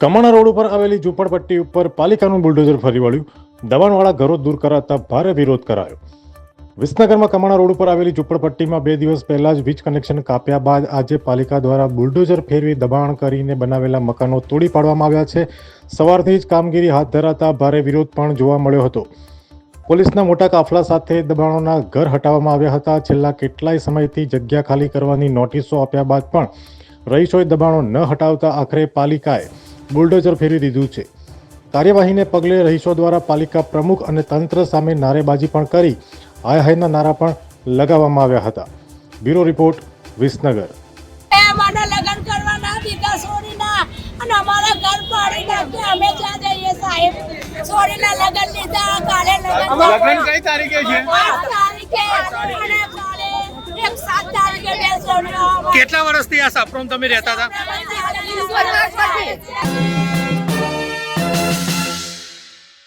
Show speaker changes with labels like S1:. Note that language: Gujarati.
S1: કમાણા રોડ ઉપર આવેલી ઝૂંપડપટ્ટી ઉપર પાલિકાનું બુલડોઝર ફરી વળ્યું. દબાણવાળા ઘરો દૂર કરાતા ભારે વિરોધ કરાયો. વિસનગરમાં કમાણા રોડ ઉપર આવેલી ઝુંપડપટ્ટીમાં બે દિવસ પહેલા જ વીજ કનેક્શન કાપ્યા બાદ આજે પાલિકા દ્વારા બુલડોઝર ફેરવી દબાણ કરીને બનાવેલા મકાનો તોડી પાડવામાં આવ્યા છે. સવારથી જ કામગીરી હાથ ધરાતા ભારે વિરોધ પણ જોવા મળ્યો હતો. પોલીસના મોટા કાફલા સાથે દબાણોના ઘર હટાવવામાં આવ્યા હતા. છેલ્લા કેટલાય સમયથી જગ્યા ખાલી કરવાની નોટિસો આપ્યા બાદ પણ રહીશોએ દબાણો ન હટાવતા આખરે પાલિકાએ બુલડોઝર ફેરવી દીધું છે. કાર્યવાહીને પગલે રહીશો દ્વારા પાલિકા પ્રમુખ અને તંત્ર સામે નારેબાજી પણ કરી હાય હાયના નારા પણ લગાવવામાં આવ્યા હતા. Bureau report Visnagar.
S2: એ મને લગ્ન કરવાના દીધા સોરીના અને અમારા ઘર પાડી અમે જઈએ સાહેબ. સોરીના લગ્ન લીધા કાલે લગ્ન
S3: લગ્ન કઈ તારીખે છે?
S2: તારીખે અને કાલે એક સાત તારીખે બે સોરીના
S3: કેટલા વર્ષથી આ સાપરોમ તમે રહેતા હતા?